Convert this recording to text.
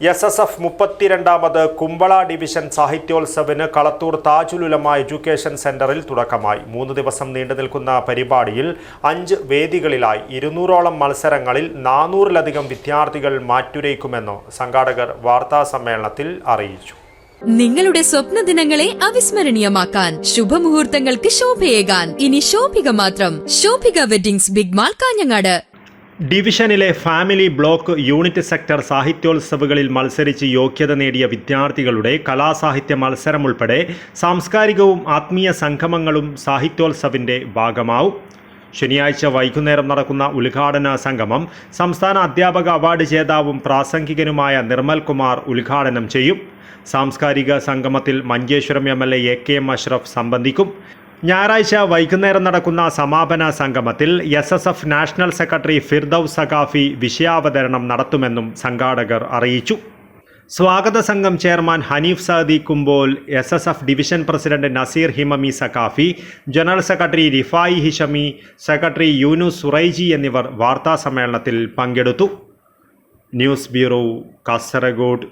S S F മുപ്പത്തിരണ്ടാമത് Kumbla division സാഹിത്യോത്സവിന് Kalathur താജുലുലമ education സെന്ററിൽ തുടക്കമായി. മൂന്ന് ദിവസം നീണ്ടു നിൽക്കുന്ന പരിപാടിയിൽ അഞ്ച് വേദികളിലായി ഇരുന്നൂറോളം മത്സരങ്ങളിൽ നാനൂറിലധികം വിദ്യാർത്ഥികൾ മാറ്റുരയ്ക്കുമെന്ന് സംഘാടകർ വാർത്താ സമ്മേളനത്തിൽ അറിയിച്ചു. നിങ്ങളുടെ സ്വപ്ന ദിനങ്ങളെ അവിസ്മരണീയമാക്കാൻ ശുഭമുഹൂർത്തങ്ങൾക്ക് ശോഭയേകാൻ. ഇനി ശോഭിക മാത്രം. Shobhika weddings big mall Kanhangad. ഡിവിഷനിലെ ഫാമിലി ബ്ലോക്ക് യൂണിറ്റ് സെക്ടർ സാഹിത്യോത്സവങ്ങളിൽ മത്സരിച്ച് യോഗ്യത നേടിയ വിദ്യാർത്ഥികളുടെ കലാസാഹിത്യ മത്സരം ഉൾപ്പെടെ സാംസ്കാരികവും ആത്മീയ സംഗമങ്ങളും സാഹിത്യോത്സവിന്റെ ഭാഗമാവും. ശനിയാഴ്ച വൈകുന്നേരം നടക്കുന്ന ഉദ്ഘാടന സംഗമം സംസ്ഥാന അധ്യാപക അവാർഡ് ജേതാവും പ്രാസംഗികനുമായ നിർമ്മൽ കുമാർ ഉദ്ഘാടനം ചെയ്യും. സാംസ്കാരിക സംഗമത്തിൽ Manjeshwaram M L A K M Ashraf സംബന്ധിക്കും. ഞായറാഴ്ച വൈകുന്നേരം നടക്കുന്ന സമാപന സംഗമത്തിൽ S S F national secretary Firdous Saqafi വിഷയാവതരണം നടത്തുമെന്നും സംഘാടകർ അറിയിച്ചു. സ്വാഗത സംഘം chairman Haneef Saadi Kumbol S S F division president Naseer Himami Saqafi general secretary Rifai Hishami secretary Yunu Suraiji എന്നിവർ വാർത്താ സമ്മേളനത്തിൽ പങ്കെടുത്തു. News bureau Kasaragod.